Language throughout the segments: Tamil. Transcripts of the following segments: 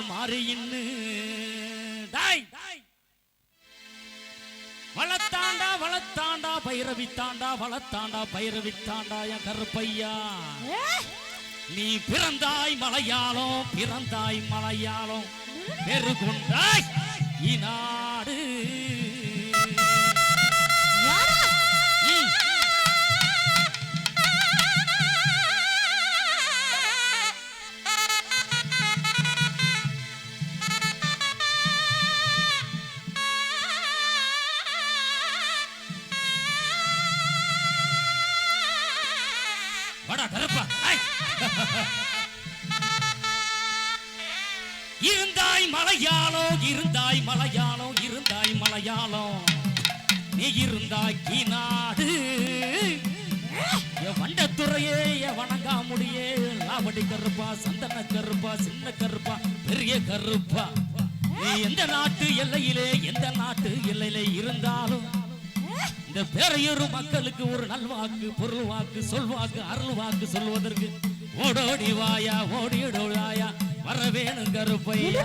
பேரிட்டால் மாறியின்னு டாய் வளத்தாண்டா வளத்தாண்டா பைரவித்தாண்டா வளத்தாண்டா பைரவித்தாண்டா என் கருப்பையா. நீ பிறந்தாய் மலையாளம் பிறந்தாய் மலையாளம். பெருகுண்டாய் இநாடு இருந்தாய் மலையாளோ இருந்தாய் மலையாளோ இருந்தாய் மலையாளோ. நீ இருந்தாய் நாடு என் வண்டத்துறையே வணங்கா வணங்காமுடியே. லாவடி கருப்பா சந்தன கருப்பா சின்ன கருப்பா பெரிய கருப்பா. நீ எந்த நாட்டு எல்லையிலே எந்த நாட்டு எல்லையிலே இருந்தாலும் இந்த பேரையூர் மக்களுக்கு ஒரு நல்வாக்கு பொருள் வாக்கு சொல்வாக்கு அருள் வாக்கு சொல்வதற்கு ஓடோடி வாயா ஓடியோடாயா வரவேணும் கருப்பையா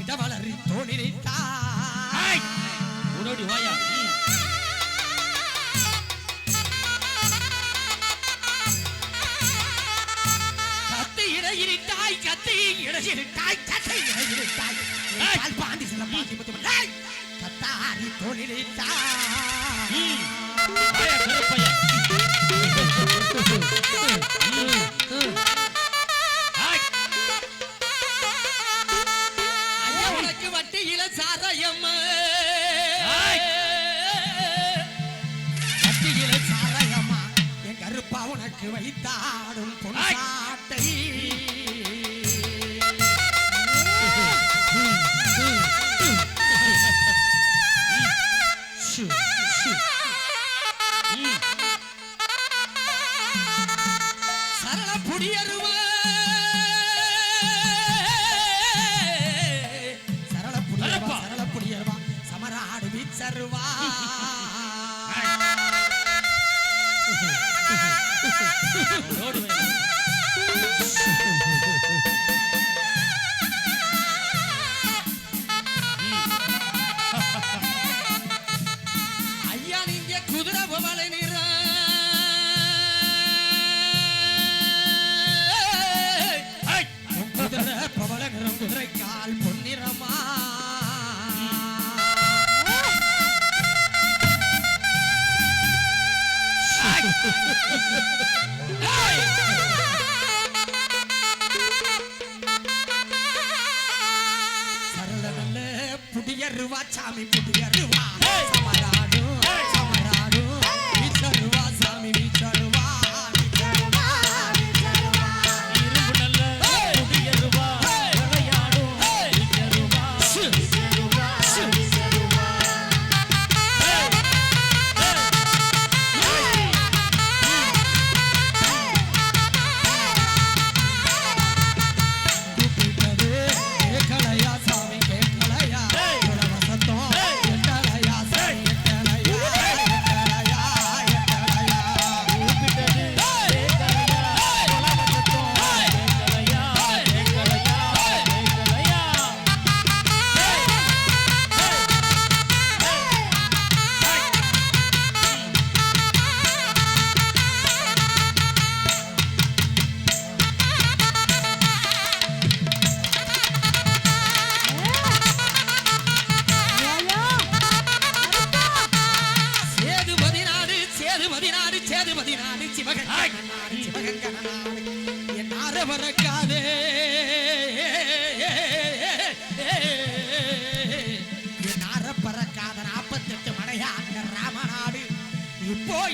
இடவளரி ஏய், தோணிலிட்டாய் ஓடோடி வாயா. கத்தி இடையிலிட்டாய் கத்தி இடையிலிட்டாய் கத்தி இடையிலிட்டாய் ஏய். கால் பாண்டி சில பாண்டி முத்துமலை கத்தாரி. வாயா, கருப்பையா. உனக்கு வைத்தாடும் பொன்னாட்டை குடியாரு வா சமாதா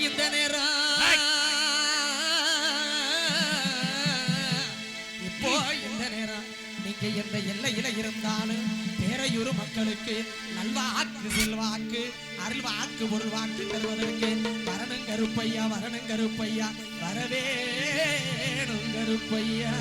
இந்த நேரம் இப்போ இந்த நேரம் நீங்க எந்த எல்லையில இருந்தாலும் பேரையூர் மக்களுக்கு நல்வாக்கு செல்வாக்கு அருள் வாக்கு பொருள் வாக்கு தருவதற்கு வரணும் கருப்பையா வரணும் கருப்பையா வரவேணும் கருப்பையா.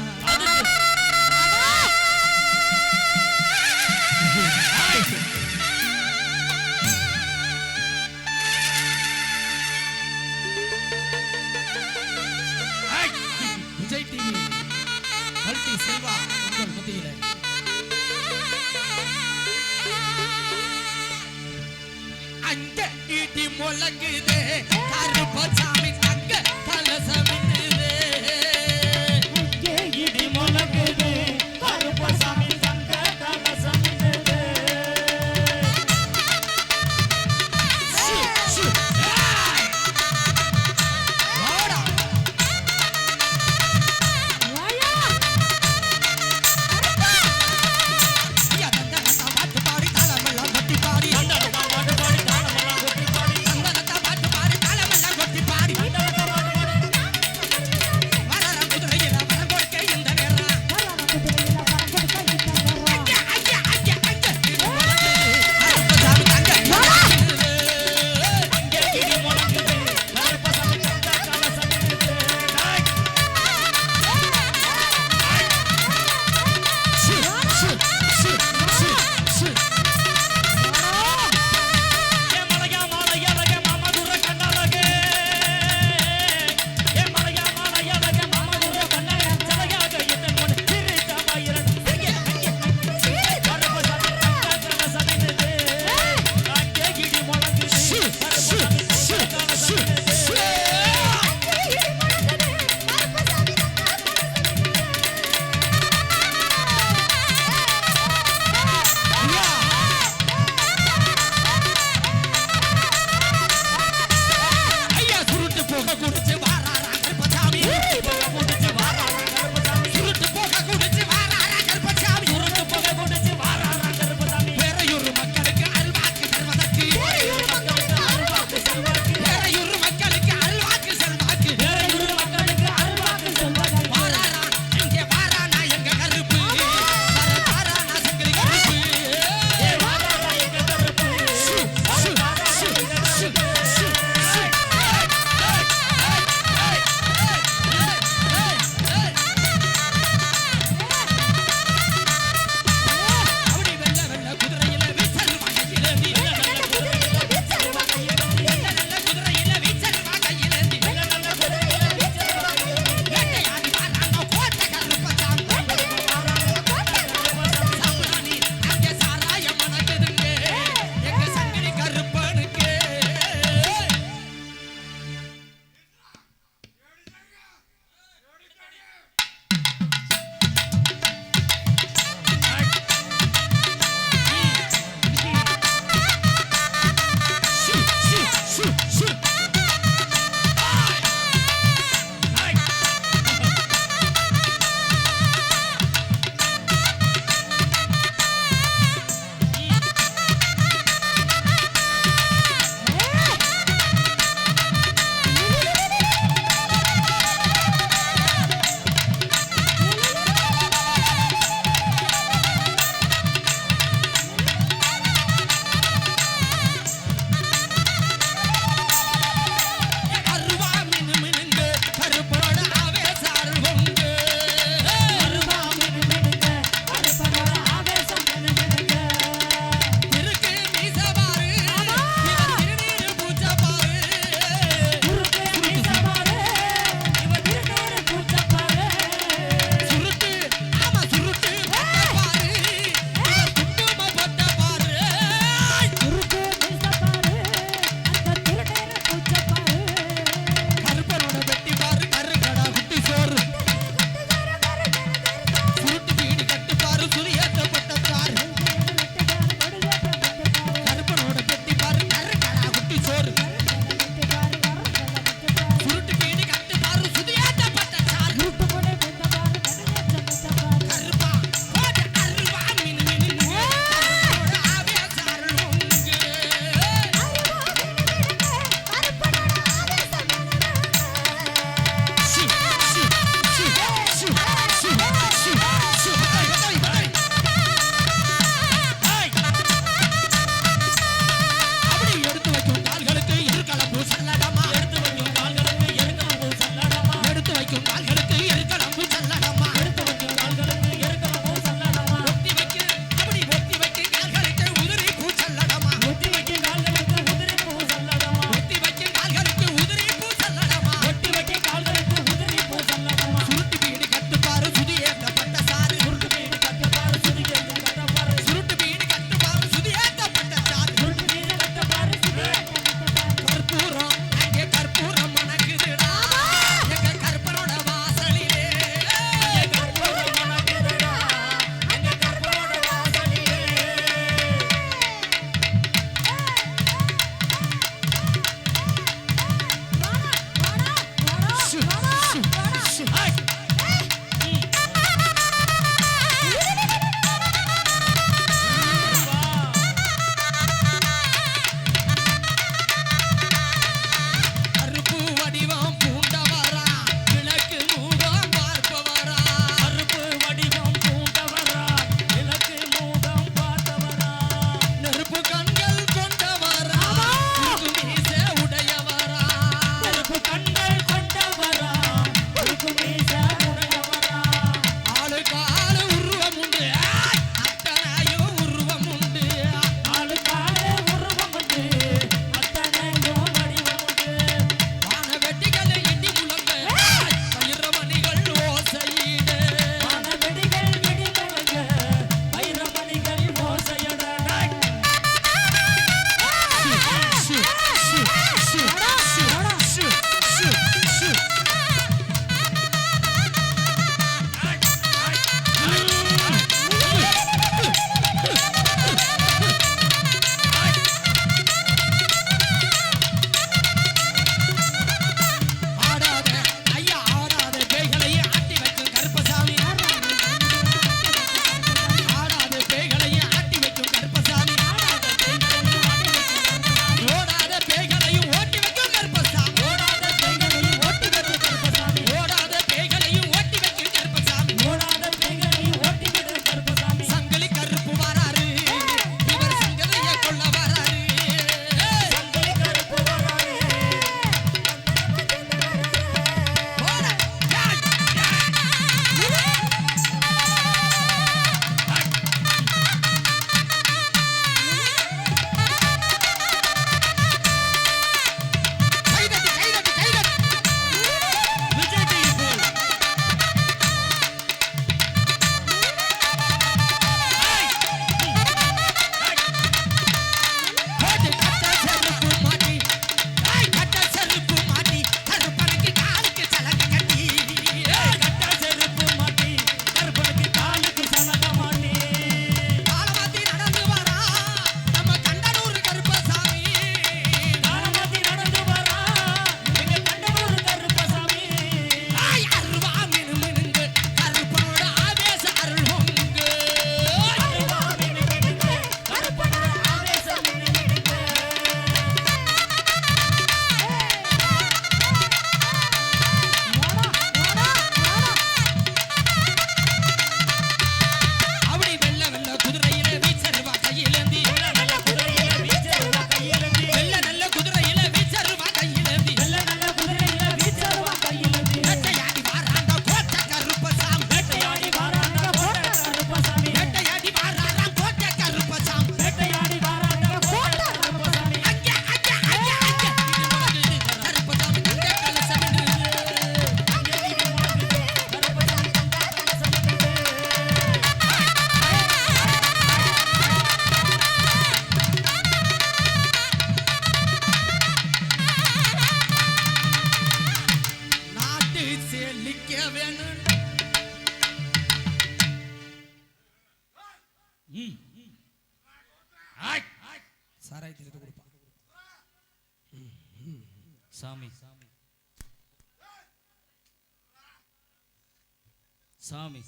சாமி.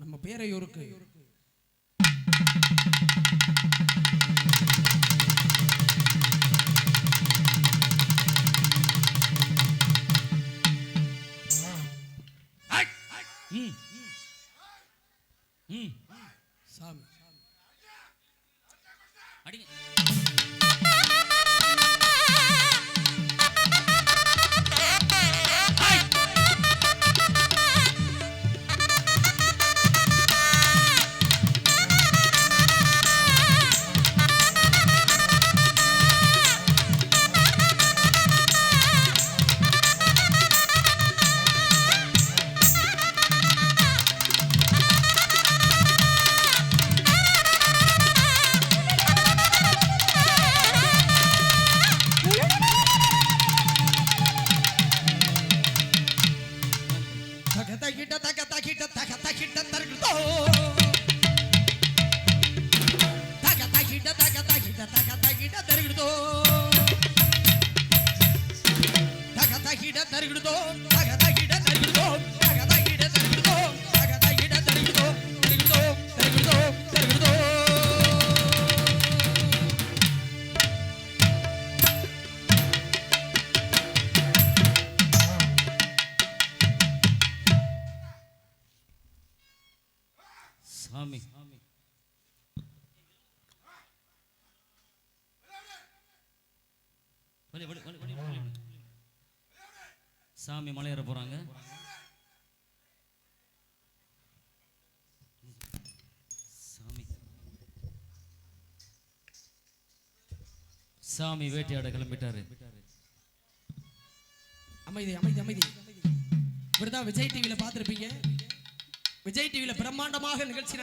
நம்ம பேரையூருக்கு. சாமி அடிங்க சாமி சாமி மலையேற போறாங்க. சாமி. சாமி வேட்டையாட கிளம்பிட்டாரு. அமைதி அமைதி அமைதி. இப்படிதான் விஜய் டிவியில பார்த்திருப்பீங்க. விஜய் டிவியில பிரம்மாண்டமாக நிகழ்ச்சி